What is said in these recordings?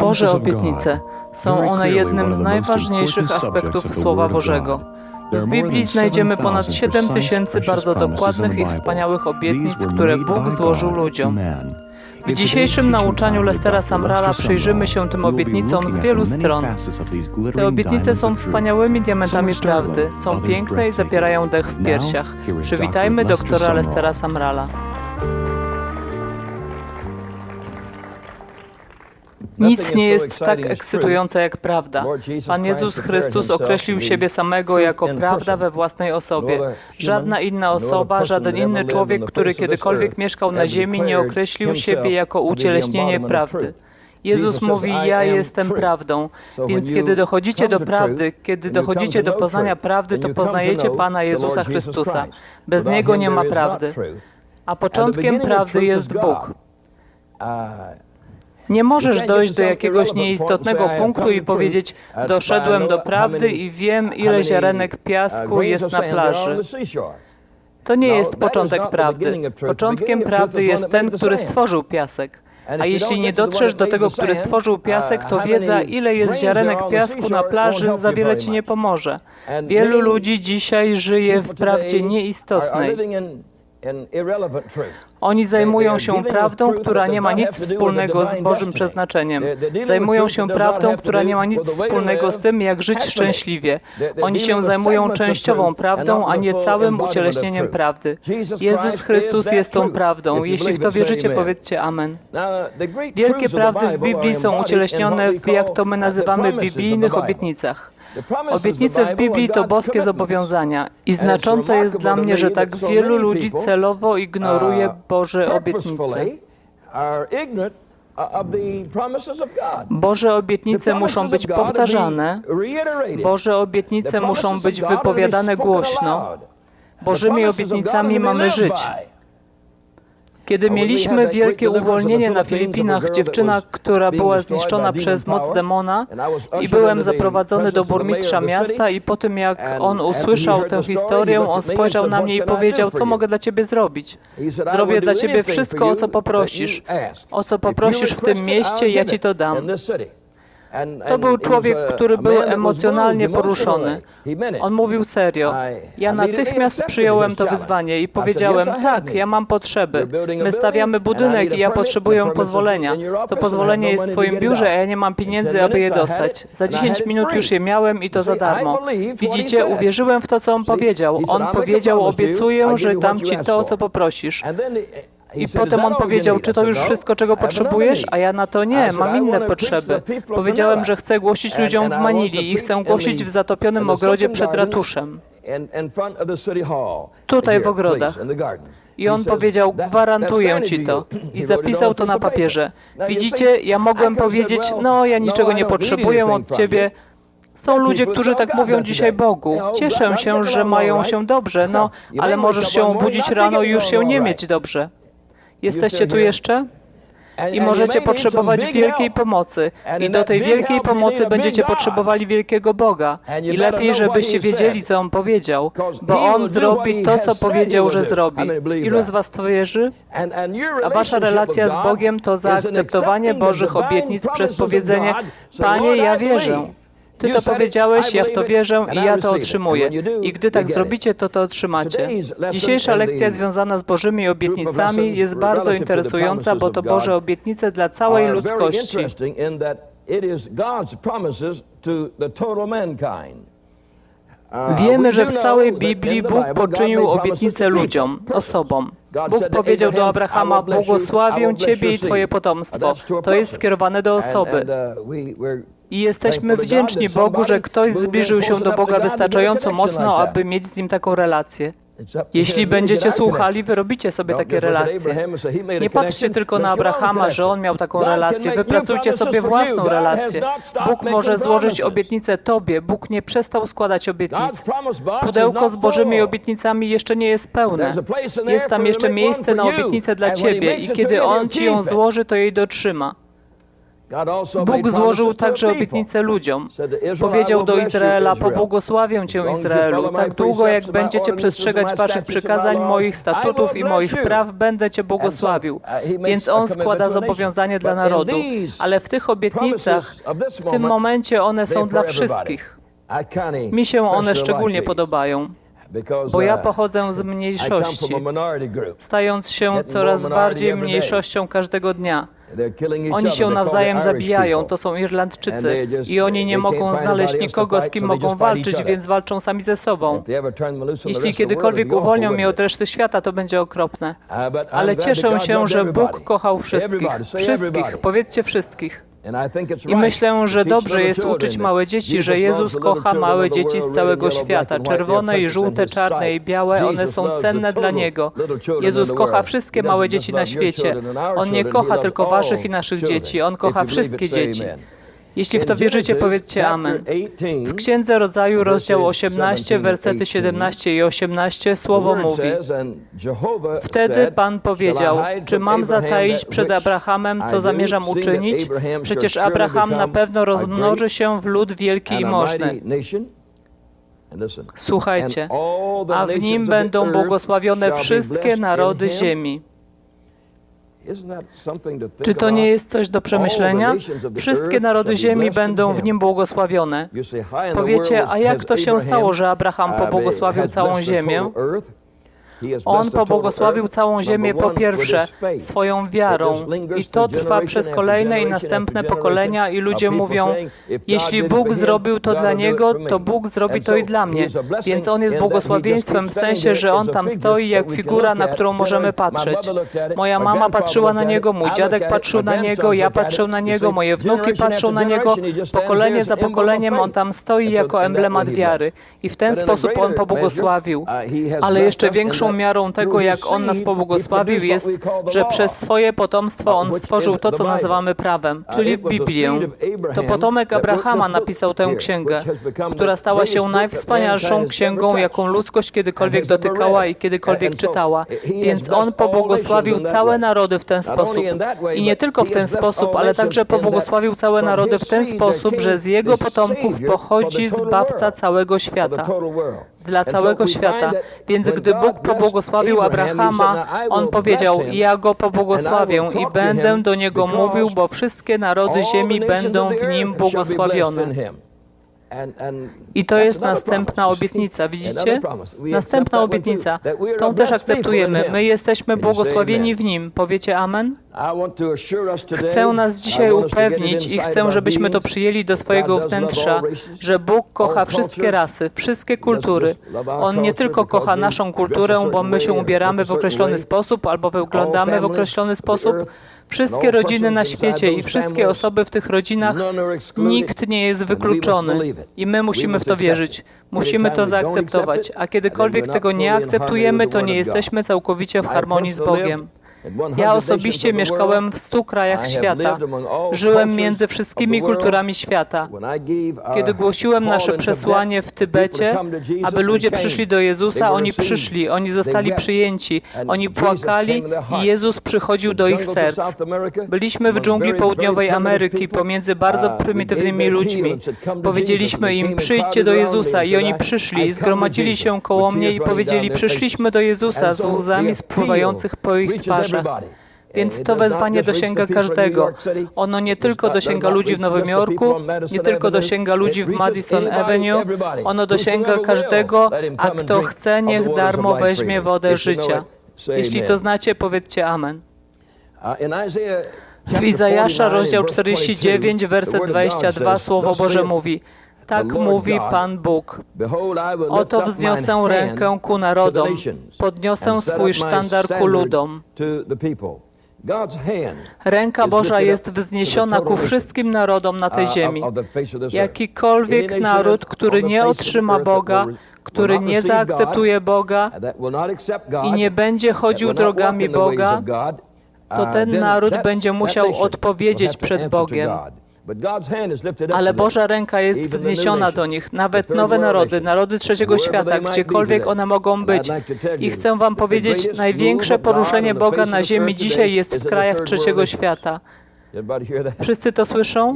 Boże obietnice są one jednym z najważniejszych aspektów Słowa Bożego. W Biblii znajdziemy ponad 7 tysięcy bardzo dokładnych i wspaniałych obietnic, które Bóg złożył ludziom. W dzisiejszym nauczaniu Lestera Samrala przyjrzymy się tym obietnicom z wielu stron. Te obietnice są wspaniałymi diamentami prawdy, są piękne i zapierają dech w piersiach. Przywitajmy doktora Lestera Samrala. Nic nie jest tak ekscytujące jak prawda. Pan Jezus Chrystus określił siebie samego jako prawda we własnej osobie. Żadna inna osoba, żaden inny człowiek, który kiedykolwiek mieszkał na ziemi, nie określił siebie jako ucieleśnienie prawdy. Jezus mówi: Ja jestem prawdą. Więc kiedy dochodzicie do prawdy, kiedy dochodzicie do poznania prawdy, to poznajecie Pana Jezusa Chrystusa. Bez Niego nie ma prawdy. A początkiem prawdy jest Bóg. Nie możesz dojść do jakiegoś nieistotnego punktu i powiedzieć: Doszedłem do prawdy i wiem, ile ziarenek piasku jest na plaży. To nie jest początek prawdy. Początkiem prawdy jest ten, który stworzył piasek. A jeśli nie dotrzesz do tego, który stworzył piasek, to wiedza, ile jest ziarenek piasku na plaży, za wiele ci nie pomoże. Wielu ludzi dzisiaj żyje w prawdzie nieistotnej. Oni zajmują się prawdą, która nie ma nic wspólnego z Bożym przeznaczeniem. Zajmują się prawdą, która nie ma nic wspólnego z tym, jak żyć szczęśliwie. Oni się zajmują częściową prawdą, a nie całym ucieleśnieniem prawdy. Jezus Chrystus jest tą prawdą. Jeśli w to wierzycie, powiedzcie Amen. Wielkie prawdy w Biblii są ucieleśnione w, jak to my nazywamy, biblijnych obietnicach. Obietnice w Biblii to boskie zobowiązania i znaczące jest dla mnie, że tak wielu ludzi celowo ignoruje Boże obietnice. Boże obietnice muszą być powtarzane, Boże obietnice muszą być wypowiadane głośno. Bożymi obietnicami mamy żyć. Kiedy mieliśmy wielkie uwolnienie na Filipinach, dziewczyna, która była zniszczona przez moc demona i byłem zaprowadzony do burmistrza miasta i po tym jak on usłyszał tę historię, on spojrzał na mnie i powiedział, co mogę dla ciebie zrobić? Zrobię dla ciebie wszystko, o co poprosisz. O co poprosisz w tym mieście, ja ci to dam. To był człowiek, który był emocjonalnie poruszony. On mówił serio. Ja natychmiast przyjąłem to wyzwanie i powiedziałem, tak, ja mam potrzeby. My stawiamy budynek i ja potrzebuję pozwolenia. To pozwolenie jest w Twoim biurze, a ja nie mam pieniędzy, aby je dostać. Za 10 minut już je miałem i to za darmo. Widzicie, uwierzyłem w to, co on powiedział. On powiedział, obiecuję, że dam Ci to, co poprosisz. I potem on powiedział, czy to już wszystko, czego potrzebujesz? A ja na to nie, mam inne potrzeby. Powiedziałem, że chcę głosić ludziom w Manili i chcę głosić w zatopionym ogrodzie przed ratuszem. Tutaj w ogrodach. I on powiedział, gwarantuję ci to. I zapisał to na papierze. Widzicie, ja mogłem powiedzieć, no ja niczego nie potrzebuję od ciebie. Są ludzie, którzy tak mówią dzisiaj Bogu. Cieszę się, że mają się dobrze, no, ale możesz się obudzić rano i już się nie mieć dobrze. Jesteście tu jeszcze? I możecie potrzebować wielkiej pomocy. I do tej wielkiej pomocy będziecie potrzebowali wielkiego Boga. I lepiej, żebyście wiedzieli, co On powiedział, bo On zrobi to, co powiedział, że zrobi. Ilu z Was to wierzy? A Wasza relacja z Bogiem to zaakceptowanie Bożych obietnic przez powiedzenie, Panie, ja wierzę. Ty to powiedziałeś, ja w to wierzę i ja to otrzymuję. I gdy tak zrobicie, to to otrzymacie. Dzisiejsza lekcja związana z Bożymi obietnicami jest bardzo interesująca, bo to Boże obietnice dla całej ludzkości. Wiemy, że w całej Biblii Bóg poczynił obietnice ludziom, osobom. Bóg powiedział do Abrahama, błogosławię Ciebie i Twoje potomstwo. To jest skierowane do osoby. I jesteśmy wdzięczni Bogu, że ktoś zbliżył się do Boga wystarczająco mocno, aby mieć z Nim taką relację. Jeśli będziecie słuchali, wyrobicie sobie takie relacje. Nie patrzcie tylko na Abrahama, że on miał taką relację. Wypracujcie sobie własną relację. Bóg może złożyć obietnicę Tobie. Bóg nie przestał składać obietnic. Pudełko z Bożymi obietnicami jeszcze nie jest pełne. Jest tam jeszcze miejsce na obietnicę dla Ciebie i kiedy On Ci ją złoży, to jej dotrzyma. Bóg złożył także obietnicę ludziom. Powiedział do Izraela, pobłogosławię Cię Izraelu, tak długo jak będziecie przestrzegać Waszych przykazań, moich statutów i moich praw, będę Cię błogosławił. Więc On składa zobowiązanie dla narodu, ale w tych obietnicach, w tym momencie one są dla wszystkich. Mi się one szczególnie podobają, bo ja pochodzę z mniejszości, stając się coraz bardziej mniejszością każdego dnia. Oni się nawzajem zabijają, to są Irlandczycy i oni nie mogą znaleźć nikogo, z kim mogą walczyć, więc walczą sami ze sobą. Jeśli kiedykolwiek uwolnią mnie od reszty świata, to będzie okropne. Ale cieszę się, że Bóg kochał wszystkich. Wszystkich, powiedzcie wszystkich. I myślę, że dobrze jest uczyć małe dzieci, że Jezus kocha małe dzieci z całego świata. Czerwone i żółte, czarne i białe, one są cenne dla Niego. Jezus kocha wszystkie małe dzieci na świecie. On nie kocha tylko waszych i naszych dzieci, On kocha wszystkie dzieci. Jeśli w to wierzycie, powiedzcie Amen. W Księdze Rodzaju, rozdział 18, wersety 17 i 18, słowo mówi: Wtedy Pan powiedział, czy mam zataić przed Abrahamem, co zamierzam uczynić? Przecież Abraham na pewno rozmnoży się w lud wielki i możny. Słuchajcie, a w nim będą błogosławione wszystkie narody ziemi. Czy to nie jest coś do przemyślenia? Wszystkie narody ziemi będą w nim błogosławione. Powiecie, a jak to się stało, że Abraham pobłogosławił całą ziemię? On pobłogosławił całą ziemię po pierwsze swoją wiarą i to trwa przez kolejne i następne pokolenia i ludzie mówią, jeśli Bóg zrobił to dla niego, to Bóg zrobi to i dla mnie. Więc on jest błogosławieństwem w sensie, że on tam stoi jak figura, na którą możemy patrzeć. Moja mama patrzyła na niego, mój dziadek patrzył na niego, ja patrzył na niego, moje wnuki patrzą na niego, pokolenie za pokoleniem on tam stoi jako emblemat wiary. I w ten sposób on pobłogosławił. Ale jeszcze większą miarą tego, jak On nas pobłogosławił, jest, że przez swoje potomstwo On stworzył to, co nazywamy prawem, czyli Biblię. To potomek Abrahama napisał tę księgę, która stała się najwspanialszą księgą, jaką ludzkość kiedykolwiek dotykała i kiedykolwiek czytała. Więc On pobłogosławił całe narody w ten sposób. I nie tylko w ten sposób, ale także pobłogosławił całe narody w ten sposób, że z Jego potomków pochodzi Zbawca całego świata dla całego świata. Więc gdy Bóg pobłogosławił Abrahama, on powiedział: Ja go pobłogosławię i będę do niego mówił, bo wszystkie narody ziemi będą w nim błogosławione. I to jest następna obietnica, widzicie? Następna obietnica. Tą też akceptujemy. My jesteśmy błogosławieni w Nim. Powiecie Amen? Chcę nas dzisiaj upewnić i chcę, żebyśmy to przyjęli do swojego wnętrza, że Bóg kocha wszystkie rasy, wszystkie kultury. On nie tylko kocha naszą kulturę, bo my się ubieramy w określony sposób albo wyglądamy w określony sposób, Wszystkie rodziny na świecie i wszystkie osoby w tych rodzinach, nikt nie jest wykluczony. I my musimy w to wierzyć. Musimy to zaakceptować. A kiedykolwiek tego nie akceptujemy, to nie jesteśmy całkowicie w harmonii z Bogiem. Ja osobiście mieszkałem w stu krajach świata. Żyłem między wszystkimi kulturami świata. Kiedy głosiłem nasze przesłanie w Tybecie, aby ludzie przyszli do Jezusa, oni przyszli, oni zostali przyjęci, oni płakali i Jezus przychodził do ich serc. Byliśmy w dżungli południowej Ameryki pomiędzy bardzo prymitywnymi ludźmi. Powiedzieliśmy im, przyjdźcie do Jezusa. I oni przyszli, zgromadzili się koło mnie i powiedzieli, przyszliśmy do Jezusa z łzami spływających po ich twarzach. Więc to wezwanie dosięga każdego. Ono nie tylko dosięga ludzi w Nowym Jorku, nie tylko dosięga ludzi w Madison Avenue, ono dosięga każdego, a kto chce, niech darmo weźmie wodę życia. Jeśli to znacie, powiedzcie Amen. W Izajasza, rozdział 49, werset 22, Słowo Boże mówi tak mówi Pan Bóg. Oto wzniosę rękę ku narodom, podniosę swój sztandar ku ludom. Ręka Boża jest wzniesiona ku wszystkim narodom na tej ziemi. Jakikolwiek naród, który nie otrzyma Boga, który nie zaakceptuje Boga i nie będzie chodził drogami Boga, to ten naród będzie musiał odpowiedzieć przed Bogiem. Ale Boża ręka jest wzniesiona do nich, nawet nowe narody, narody trzeciego świata, gdziekolwiek one mogą być. I chcę Wam powiedzieć, największe poruszenie Boga na ziemi dzisiaj jest w krajach trzeciego świata. Wszyscy to słyszą?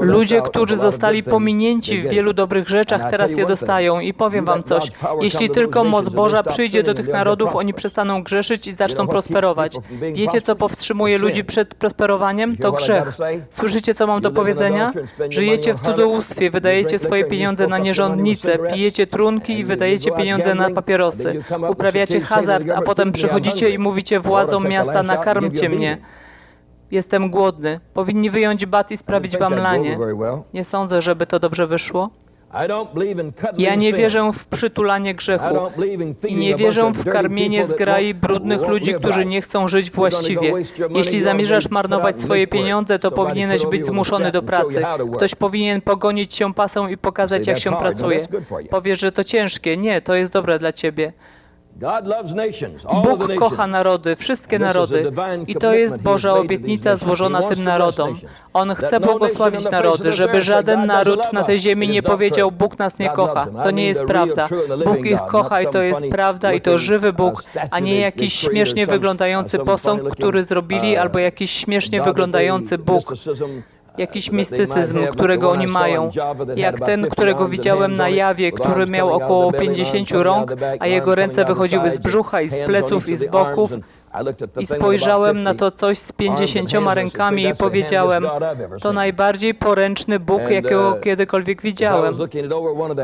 Ludzie, którzy zostali pominięci w wielu dobrych rzeczach, teraz je dostają. I powiem wam coś. Jeśli tylko moc Boża przyjdzie do tych narodów, oni przestaną grzeszyć i zaczną prosperować. Wiecie, co powstrzymuje ludzi przed prosperowaniem? To grzech. Słyszycie, co mam do powiedzenia? Żyjecie w cudzołóstwie, wydajecie swoje pieniądze na nierządnicę, pijecie trunki i wydajecie pieniądze na papierosy. Uprawiacie hazard, a potem przychodzicie i mówicie władzom miasta, nakarmcie mnie. Jestem głodny. Powinni wyjąć bat i sprawić wam lanie. Nie sądzę, żeby to dobrze wyszło. Ja nie wierzę w przytulanie grzechu i nie wierzę w karmienie zgrai brudnych ludzi, którzy nie chcą żyć właściwie. Jeśli zamierzasz marnować swoje pieniądze, to powinieneś być zmuszony do pracy. Ktoś powinien pogonić się pasą i pokazać, jak się pracuje. Powiesz, że to ciężkie. Nie, to jest dobre dla ciebie. Bóg kocha narody, wszystkie narody. I to jest Boża obietnica złożona tym narodom. On chce błogosławić narody, żeby żaden naród na tej ziemi nie powiedział, Bóg nas nie kocha. To nie jest prawda. Bóg ich kocha i to jest prawda i to żywy Bóg, a nie jakiś śmiesznie wyglądający posąg, który zrobili, albo jakiś śmiesznie wyglądający Bóg jakiś mistycyzm, którego oni mają, jak ten, którego widziałem na jawie, który miał około 50 rąk, a jego ręce wychodziły z brzucha i z pleców i z boków. I spojrzałem na to coś z pięćdziesięcioma rękami i powiedziałem, to najbardziej poręczny Bóg, jakiego kiedykolwiek widziałem.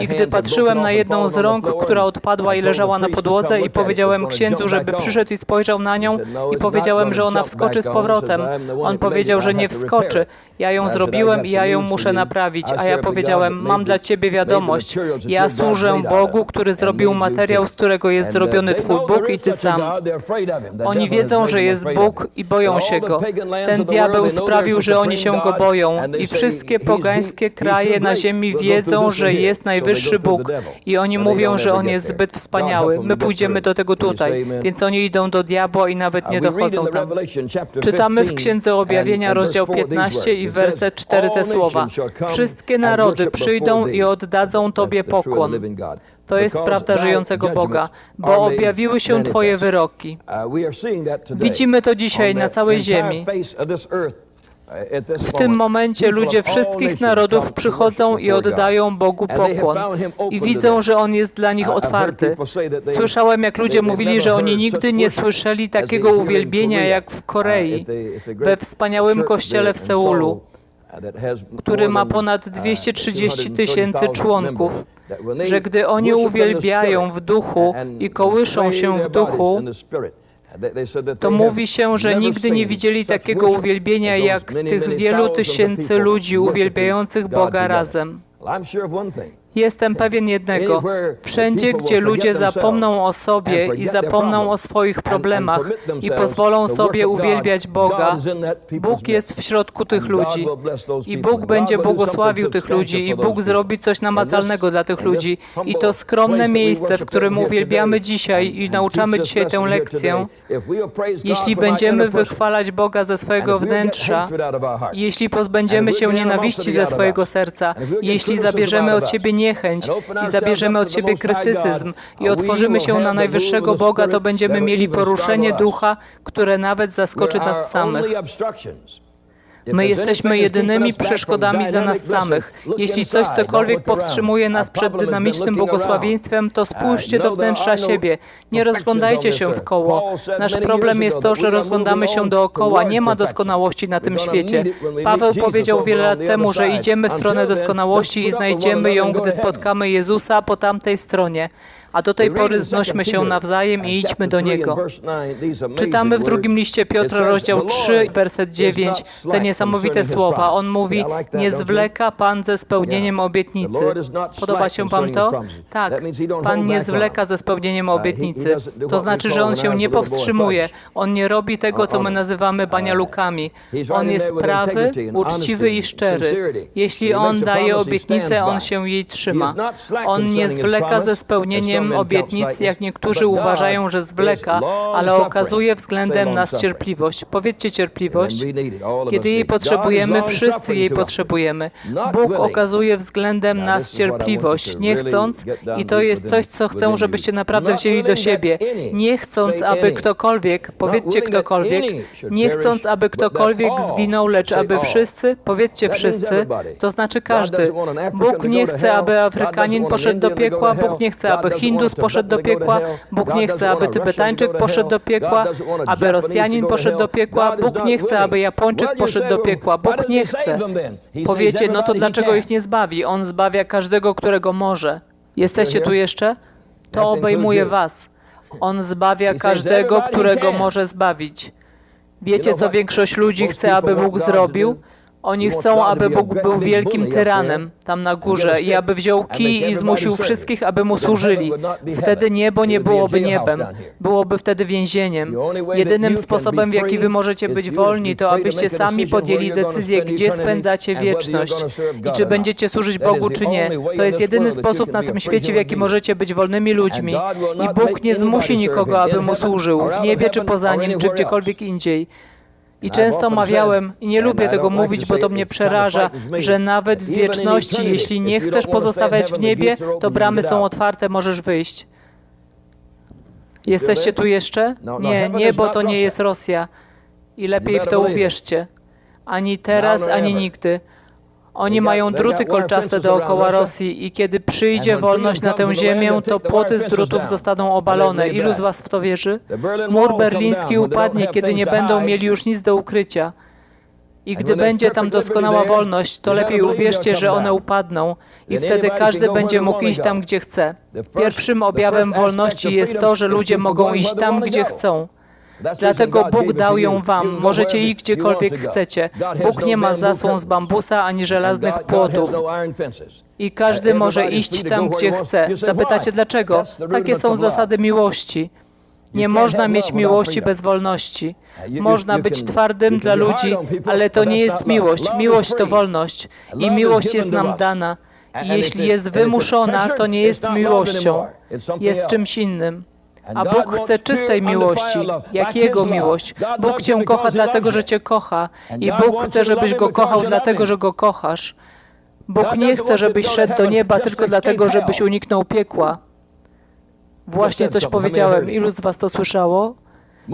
I gdy patrzyłem na jedną z rąk, która odpadła i leżała na podłodze i powiedziałem księdzu, żeby przyszedł i spojrzał na nią i powiedziałem, że ona wskoczy z powrotem. On powiedział, że nie wskoczy. Ja ją zrobiłem i ja ją muszę naprawić. A ja powiedziałem, mam dla ciebie wiadomość. Ja służę Bogu, który zrobił materiał, z którego jest zrobiony twój Bóg i ty sam. Oni wiedzą, że jest Bóg i boją się Go. Ten diabeł sprawił, że oni się Go boją. i wszystkie pogańskie kraje na ziemi wiedzą, że jest najwyższy Bóg. i oni mówią, że On jest zbyt wspaniały. My pójdziemy do tego tutaj, więc oni idą do diabła i nawet nie dochodzą tam. Czytamy w Księdze Objawienia rozdział 15 i werset 4 te słowa. Wszystkie narody przyjdą i oddadzą Tobie pokłon. To jest prawda żyjącego Boga, bo objawiły się Twoje wyroki. Widzimy to dzisiaj na całej ziemi. W tym momencie ludzie wszystkich narodów przychodzą i oddają Bogu pokłon. i widzą, że On jest dla nich otwarty. Słyszałem, jak ludzie mówili, że oni nigdy nie słyszeli takiego uwielbienia jak w Korei, we wspaniałym kościele w Seulu, który ma ponad 230 tysięcy członków że gdy oni uwielbiają w duchu i kołyszą się w duchu, to mówi się, że nigdy nie widzieli takiego uwielbienia jak tych wielu tysięcy ludzi uwielbiających Boga razem. Jestem pewien jednego. Wszędzie, gdzie ludzie zapomną o sobie i zapomną o swoich problemach i pozwolą sobie uwielbiać Boga, Bóg jest w środku tych ludzi. I Bóg będzie błogosławił tych ludzi i Bóg zrobi coś namacalnego dla tych ludzi. I to skromne miejsce, w którym uwielbiamy dzisiaj i nauczamy dzisiaj tę lekcję, jeśli będziemy wychwalać Boga ze swojego wnętrza, jeśli pozbędziemy się nienawiści ze swojego serca, jeśli zabierzemy od siebie niechęć i zabierzemy od siebie krytycyzm i otworzymy się na najwyższego Boga, to będziemy mieli poruszenie ducha, które nawet zaskoczy nas samych. My jesteśmy jedynymi przeszkodami dla nas samych. Jeśli coś cokolwiek powstrzymuje nas przed dynamicznym błogosławieństwem, to spójrzcie do wnętrza siebie. Nie rozglądajcie się w koło. Nasz problem jest to, że rozglądamy się dookoła. Nie ma doskonałości na tym świecie. Paweł powiedział wiele lat temu, że idziemy w stronę doskonałości i znajdziemy ją, gdy spotkamy Jezusa po tamtej stronie a do tej pory znośmy się nawzajem i idźmy do Niego. Czytamy w drugim liście Piotra, rozdział 3, werset 9, te niesamowite słowa. On mówi, nie zwleka Pan ze spełnieniem obietnicy. Podoba się Wam to? Tak, Pan nie zwleka ze spełnieniem obietnicy. To znaczy, że On się nie powstrzymuje. On nie robi tego, co my nazywamy banialukami. On jest prawy, uczciwy i szczery. Jeśli On daje obietnicę, On się jej trzyma. On nie zwleka ze spełnieniem obietnic, jak niektórzy uważają, że zwleka, ale okazuje względem nas cierpliwość. Powiedzcie cierpliwość. Kiedy jej potrzebujemy, wszyscy jej potrzebujemy. Bóg okazuje względem nas cierpliwość, nie chcąc, i to jest coś, co chcę, żebyście naprawdę wzięli do siebie, nie chcąc, aby ktokolwiek, powiedzcie ktokolwiek, nie chcąc, aby ktokolwiek zginął, lecz aby wszyscy, powiedzcie wszyscy, to znaczy każdy. Bóg nie chce, aby Afrykanin poszedł do piekła, Bóg nie chce, aby Hindus poszedł do piekła, Bóg nie chce, aby Tybetańczyk poszedł do piekła, aby Rosjanin poszedł do piekła, Bóg nie chce, aby Japończyk poszedł do piekła, Bóg nie chce. Powiecie, no to dlaczego ich nie zbawi? On zbawia każdego, którego może. Jesteście tu jeszcze? To obejmuje was. On zbawia każdego, którego może zbawić. Wiecie, co większość ludzi chce, aby Bóg zrobił? Oni chcą, aby Bóg był wielkim tyranem tam na górze i aby wziął kij i zmusił wszystkich, aby mu służyli. Wtedy niebo nie byłoby niebem, byłoby wtedy więzieniem. Jedynym sposobem, w jaki wy możecie być wolni, to abyście sami podjęli decyzję, gdzie spędzacie wieczność i czy będziecie służyć Bogu, czy nie. To jest jedyny sposób na tym świecie, w jaki możecie być wolnymi ludźmi. I Bóg nie zmusi nikogo, aby mu służył, w niebie czy poza nim, czy gdziekolwiek indziej. I często mawiałem, i nie lubię tego mówić, bo to mnie przeraża, że nawet w wieczności, jeśli nie chcesz pozostawać w niebie, to bramy są otwarte, możesz wyjść. Jesteście tu jeszcze? Nie, niebo to nie jest Rosja. I lepiej w to uwierzcie. Ani teraz, ani nigdy. Oni mają druty kolczaste dookoła Rosji i kiedy przyjdzie wolność na tę ziemię, to płoty z drutów zostaną obalone. Ilu z was w to wierzy? Mur berliński upadnie, kiedy nie będą mieli już nic do ukrycia. I gdy będzie tam doskonała wolność, to lepiej uwierzcie, że one upadną i wtedy każdy będzie mógł iść tam, gdzie chce. Pierwszym objawem wolności jest to, że ludzie mogą iść tam, gdzie chcą. Dlatego Bóg dał ją wam. Możecie iść gdziekolwiek chcecie. Bóg nie ma zasłon z bambusa ani żelaznych płotów. I każdy może iść tam, gdzie chce. Zapytacie dlaczego? Takie są zasady miłości. Nie można mieć miłości bez wolności. Można być twardym dla ludzi, ale to nie jest miłość. Miłość to wolność. I miłość jest nam dana. I jeśli jest wymuszona, to nie jest miłością. Jest czymś innym. A Bóg chce czystej miłości, jak Jego miłość. Bóg Cię kocha dlatego, że Cię kocha. I Bóg chce, żebyś Go kochał dlatego, że Go kochasz. Bóg nie chce, żebyś szedł do nieba tylko dlatego, żebyś uniknął piekła. Właśnie coś powiedziałem. Ilu z Was to słyszało?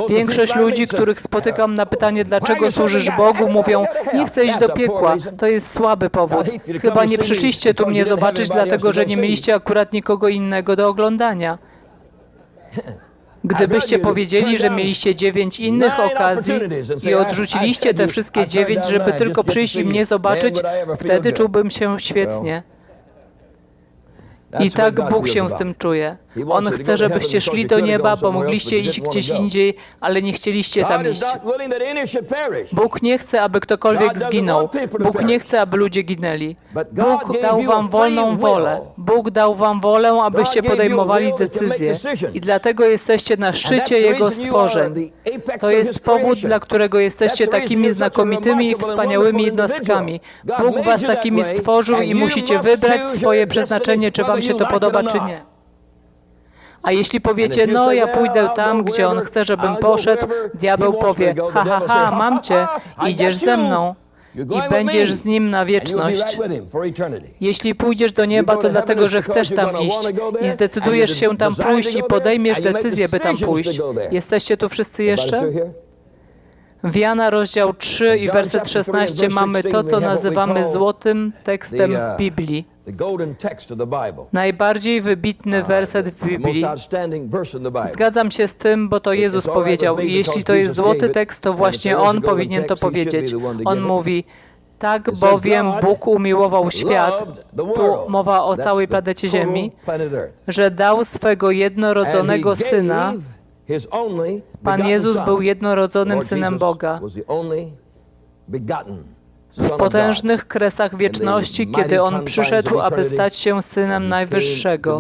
Większość ludzi, których spotykam na pytanie, dlaczego służysz Bogu, mówią, nie chcę iść do piekła. To jest słaby powód. Chyba nie przyszliście tu mnie zobaczyć, dlatego że nie mieliście akurat nikogo innego do oglądania. Gdybyście powiedzieli, że mieliście dziewięć innych okazji i odrzuciliście te wszystkie dziewięć, żeby tylko przyjść i mnie zobaczyć, wtedy czułbym się świetnie. I tak Bóg się z tym czuje. On chce, żebyście szli do nieba, bo mogliście iść gdzieś indziej, ale nie chcieliście tam iść. Bóg nie chce, aby ktokolwiek zginął. Bóg nie chce, aby ludzie ginęli. Bóg dał wam wolną wolę. Bóg dał wam wolę, abyście podejmowali decyzje. I dlatego jesteście na szczycie Jego stworzeń. To jest powód, dla którego jesteście takimi znakomitymi i wspaniałymi jednostkami. Bóg was takimi stworzył i musicie wybrać swoje przeznaczenie, czy wam się to podoba, czy nie. A jeśli powiecie, no ja pójdę tam, gdzie on chce, żebym poszedł, diabeł powie, ha, ha, ha, mam cię, idziesz ze mną i będziesz z nim na wieczność. Jeśli pójdziesz do nieba, to dlatego, że chcesz tam iść i zdecydujesz się tam pójść i podejmiesz decyzję, by tam pójść. Jesteście tu wszyscy jeszcze? W Jana rozdział 3 i werset 16 mamy to, co nazywamy złotym tekstem w Biblii. Najbardziej wybitny werset w Biblii. Zgadzam się z tym, bo to Jezus powiedział. I jeśli to jest złoty tekst, to właśnie On powinien to powiedzieć. On mówi, tak bowiem Bóg umiłował świat, tu mowa o całej planecie Ziemi, że dał swego jednorodzonego Syna, Pan Jezus był jednorodzonym Synem Boga. W potężnych kresach wieczności, kiedy On przyszedł, aby stać się Synem Najwyższego,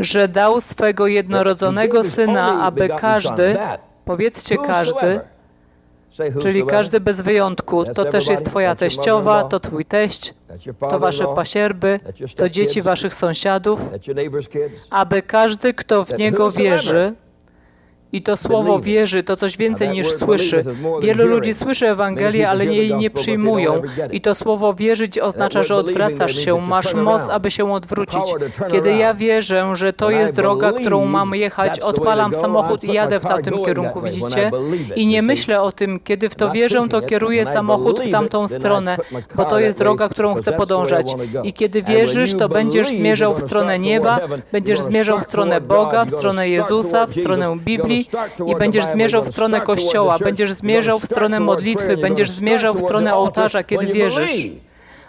że dał swego jednorodzonego Syna, aby każdy, powiedzcie każdy, Czyli każdy bez wyjątku, to też jest Twoja teściowa, to Twój teść, to Wasze pasierby, to dzieci Waszych sąsiadów, aby każdy, kto w Niego wierzy, I to słowo wierzy to coś więcej niż słyszy. Wielu ludzi słyszy Ewangelię, ale jej nie przyjmują. I to słowo wierzyć oznacza, że odwracasz się, masz moc, aby się odwrócić. Kiedy ja wierzę, że to jest droga, którą mam jechać, odpalam samochód i jadę w tamtym kierunku, widzicie? I nie myślę o tym, kiedy w to wierzę, to kieruję samochód w tamtą stronę, bo to jest droga, którą chcę podążać. I kiedy wierzysz, to będziesz zmierzał w stronę nieba, będziesz zmierzał w stronę Boga, w stronę Jezusa, w stronę Biblii i będziesz zmierzał w stronę Kościoła, będziesz zmierzał w stronę modlitwy, będziesz zmierzał w stronę ołtarza, kiedy wierzysz.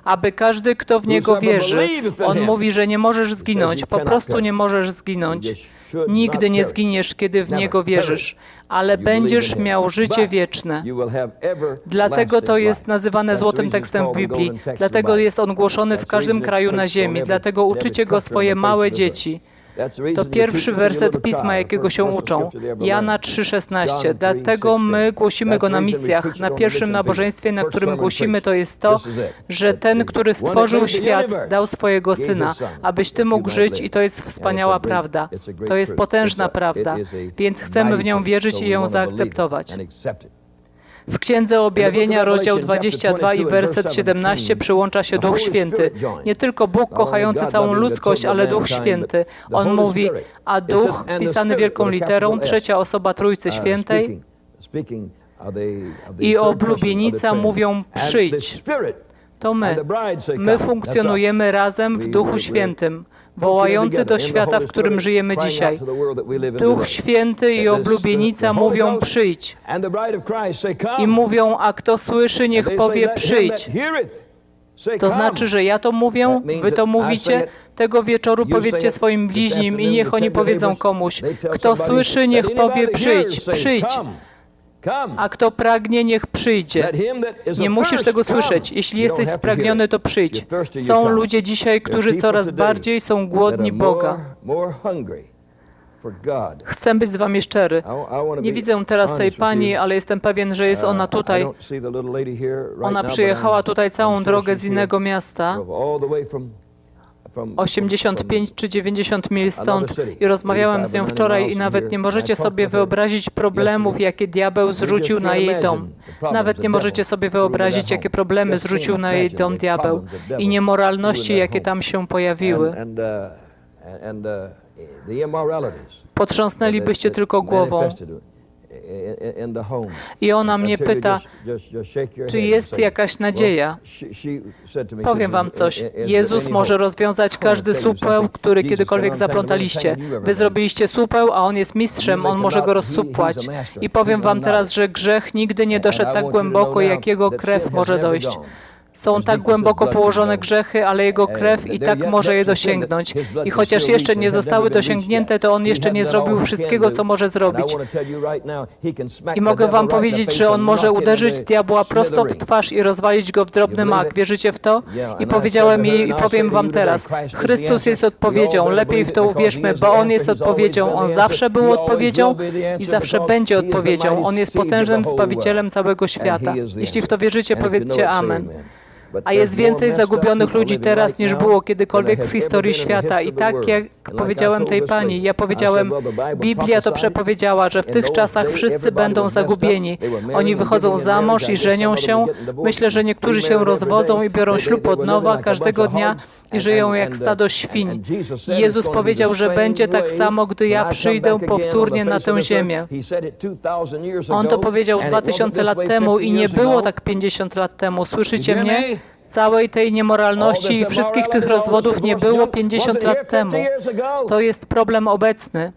Aby każdy, kto w Niego wierzy, On mówi, że nie możesz zginąć, po prostu nie możesz zginąć. Nigdy nie zginiesz, kiedy w Niego wierzysz, ale będziesz miał życie wieczne. Dlatego to jest nazywane złotym tekstem w Biblii. Dlatego jest on głoszony w każdym kraju na ziemi. Dlatego uczycie go swoje małe dzieci. To pierwszy werset pisma, jakiego się uczą. Jana 3,16. Dlatego my głosimy go na misjach. Na pierwszym nabożeństwie, na którym głosimy, to jest to, że ten, który stworzył świat, dał swojego syna, abyś ty mógł żyć, i to jest wspaniała prawda. To jest potężna prawda, więc chcemy w nią wierzyć i ją zaakceptować. W Księdze Objawienia, rozdział 22 i werset 17 przyłącza się Duch Święty. Nie tylko Bóg kochający całą ludzkość, ale Duch Święty. On mówi, a Duch, pisany wielką literą, trzecia osoba Trójcy Świętej, i oblubienica mówią przyjdź. To my. My funkcjonujemy razem w Duchu Świętym wołający do świata, w którym żyjemy dzisiaj. Duch Święty i oblubienica mówią przyjdź. I mówią, a kto słyszy, niech powie przyjdź. To znaczy, że ja to mówię, wy to mówicie. Tego wieczoru powiedzcie swoim bliźnim i niech oni powiedzą komuś. Kto słyszy, niech powie przyjdź, przyjdź. A kto pragnie, niech przyjdzie. Nie musisz tego słyszeć. Jeśli jesteś spragniony, to przyjdź. Są ludzie dzisiaj, którzy coraz bardziej są głodni Boga. Chcę być z wami szczery. Nie widzę teraz tej pani, ale jestem pewien, że jest ona tutaj. Ona przyjechała tutaj całą drogę z innego miasta. 85 czy 90 mil stąd. i rozmawiałem z nią wczoraj i nawet nie możecie sobie wyobrazić problemów, jakie diabeł zrzucił na jej dom. Nawet nie możecie sobie wyobrazić, jakie problemy zrzucił na jej dom diabeł i niemoralności, jakie tam się pojawiły. Potrząsnęlibyście tylko głową. I ona mnie pyta, czy jest jakaś nadzieja. Powiem wam coś. Jezus może rozwiązać każdy supeł, który kiedykolwiek zaplątaliście. Wy zrobiliście supeł, a On jest mistrzem, On może go rozsupłać. I powiem wam teraz, że grzech nigdy nie doszedł tak głęboko, jak Jego krew może dojść. Są tak głęboko położone grzechy, ale Jego krew i tak może je dosięgnąć. I chociaż jeszcze nie zostały dosięgnięte, to On jeszcze nie zrobił wszystkiego, co może zrobić. I mogę Wam powiedzieć, że On może uderzyć diabła prosto w twarz i rozwalić go w drobny mak. Wierzycie w to? I powiedziałem jej i powiem Wam teraz. Chrystus jest odpowiedzią. Lepiej w to uwierzmy, bo On jest odpowiedzią. On zawsze był odpowiedzią i zawsze będzie odpowiedzią. On jest potężnym Zbawicielem całego świata. Jeśli w to wierzycie, powiedzcie Amen. A jest więcej zagubionych ludzi teraz, niż było kiedykolwiek w historii świata. I tak jak powiedziałem tej pani, ja powiedziałem, Biblia to przepowiedziała, że w tych czasach wszyscy będą zagubieni. Oni wychodzą za mąż i żenią się. Myślę, że niektórzy się rozwodzą i biorą ślub od nowa każdego dnia i żyją jak stado świń. I Jezus powiedział, że będzie tak samo, gdy ja przyjdę powtórnie na tę ziemię. On to powiedział dwa tysiące lat temu i nie było tak 50 lat temu. Słyszycie mnie? Całej tej niemoralności i wszystkich tych rozwodów nie było 50 lat temu. To jest problem obecny.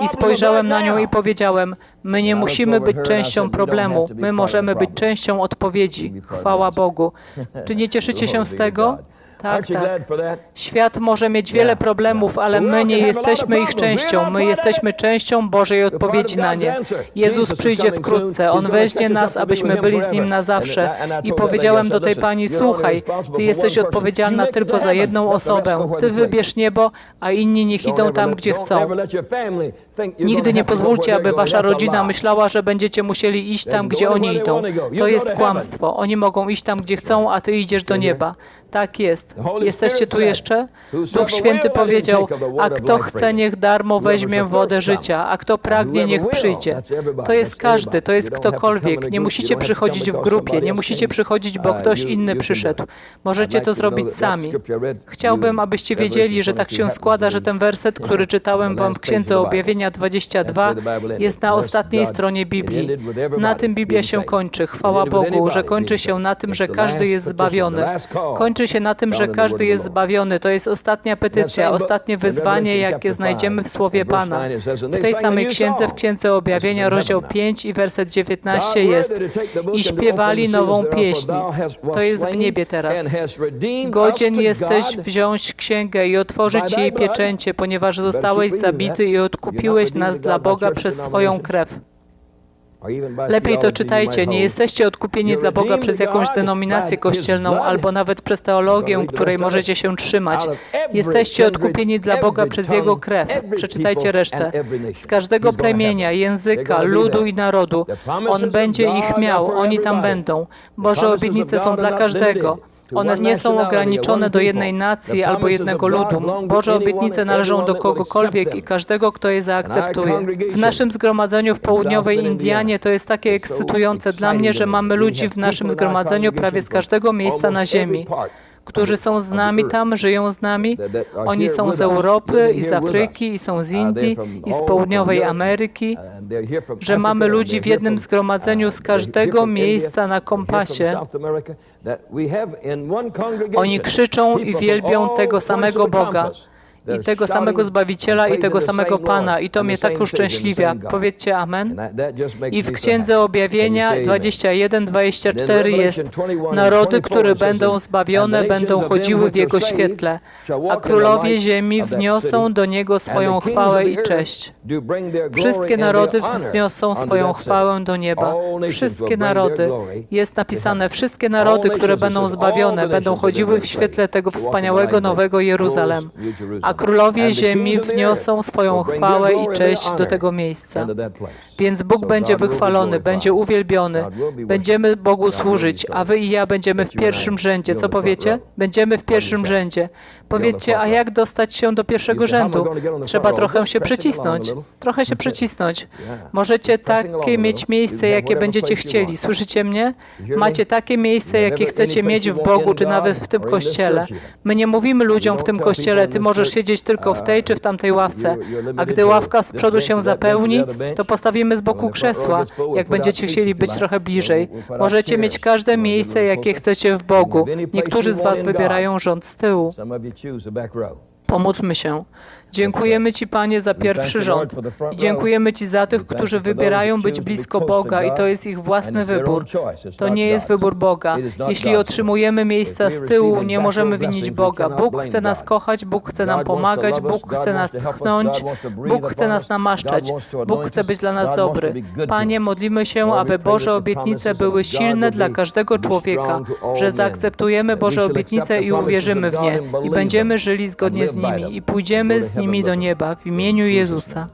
I spojrzałem na nią i powiedziałem, my nie musimy być częścią problemu, my możemy być częścią odpowiedzi. Chwała Bogu. Czy nie cieszycie się z tego? Tak, tak. Świat może mieć wiele problemów, ale my nie jesteśmy ich częścią. My jesteśmy częścią Bożej odpowiedzi na nie. Jezus przyjdzie wkrótce. On weźmie nas, abyśmy byli z Nim na zawsze. I powiedziałem do tej pani, słuchaj, Ty jesteś odpowiedzialna tylko za jedną osobę. Ty wybierz niebo, a inni niech idą tam, gdzie chcą. Nigdy nie pozwólcie, aby wasza rodzina myślała, że będziecie musieli iść tam, gdzie oni idą. To jest kłamstwo. Oni mogą iść tam, gdzie chcą, a ty idziesz do nieba. Tak jest. Jesteście tu jeszcze? Duch Święty powiedział, a kto chce, niech darmo weźmie wodę życia, a kto pragnie, niech przyjdzie. To jest każdy, to jest ktokolwiek. Nie musicie przychodzić w grupie, nie musicie przychodzić, bo ktoś inny przyszedł. Możecie to zrobić sami. Chciałbym, abyście wiedzieli, że tak się składa, że ten werset, który czytałem wam w Księdze Objawienia 22, jest na ostatniej stronie Biblii. Na tym Biblia się kończy. Chwała Bogu, że kończy się na tym, że każdy jest zbawiony. Kończy się na tym, że każdy jest zbawiony. To jest ostatnia petycja, ostatnie wyzwanie, jakie znajdziemy w Słowie Pana. W tej samej księdze, w Księdze Objawienia, rozdział 5 i werset 19 jest i śpiewali nową pieśń. To jest w niebie teraz. Godzien jesteś wziąć księgę i otworzyć jej pieczęcie, ponieważ zostałeś zabity i odkupiłeś nas dla Boga przez swoją krew. Lepiej to czytajcie. Nie jesteście odkupieni dla Boga przez jakąś denominację kościelną albo nawet przez teologię, której możecie się trzymać. Jesteście odkupieni dla Boga przez Jego krew. Przeczytajcie resztę. Z każdego plemienia, języka, ludu i narodu. On będzie ich miał, oni tam będą. Boże obietnice są dla każdego. One nie są ograniczone do jednej nacji albo jednego ludu. Boże obietnice należą do kogokolwiek i każdego, kto je zaakceptuje. W naszym zgromadzeniu w południowej Indianie to jest takie ekscytujące dla mnie, że mamy ludzi w naszym zgromadzeniu prawie z każdego miejsca na ziemi którzy są z nami tam, żyją z nami. Oni są z Europy i z Afryki, i są z Indii, i z południowej Ameryki, że mamy ludzi w jednym zgromadzeniu z każdego miejsca na kompasie. Oni krzyczą i wielbią tego samego Boga i tego samego Zbawiciela i tego samego Pana. I to mnie tak uszczęśliwia. Powiedzcie Amen. I w Księdze Objawienia 21-24 jest Narody, które będą zbawione, będą chodziły w Jego świetle, a królowie ziemi wniosą do Niego swoją chwałę i cześć. Wszystkie narody wzniosą swoją chwałę do nieba. Wszystkie narody. Jest napisane, wszystkie narody, które będą zbawione, będą chodziły w świetle tego wspaniałego nowego Jeruzalem. A królowie ziemi wniosą swoją chwałę i cześć do tego miejsca. Więc Bóg będzie wychwalony, będzie uwielbiony. Będziemy Bogu służyć, a wy i ja będziemy w pierwszym rzędzie. Co powiecie? Będziemy w pierwszym rzędzie. Powiedzcie, a jak dostać się do pierwszego rzędu? Trzeba trochę się przycisnąć. Trochę się przycisnąć. Możecie takie mieć miejsce, jakie będziecie chcieli. Słyszycie mnie? Macie takie miejsce, jakie chcecie mieć w Bogu, czy nawet w tym kościele. My nie mówimy ludziom w tym kościele, ty możesz siedzieć tylko w tej czy w tamtej ławce. A gdy ławka z przodu się zapełni, to postawimy z boku krzesła, jak będziecie chcieli być trochę bliżej. Możecie mieć każde miejsce, jakie chcecie w Bogu. Niektórzy z Was wybierają rząd z tyłu. Pomódlmy się. Dziękujemy Ci, Panie, za pierwszy rząd. I dziękujemy Ci za tych, którzy wybierają być blisko Boga i to jest ich własny wybór. To nie jest wybór Boga. Jeśli otrzymujemy miejsca z tyłu, nie możemy winić Boga. Bóg chce nas kochać, Bóg chce nam pomagać, Bóg chce nas tchnąć, Bóg chce nas namaszczać, Bóg chce być dla nas dobry. Panie, modlimy się, aby Boże obietnice były silne dla każdego człowieka, że zaakceptujemy Boże obietnice i uwierzymy w nie i będziemy żyli zgodnie z nimi i pójdziemy z nimi do nieba w imieniu Jezusa.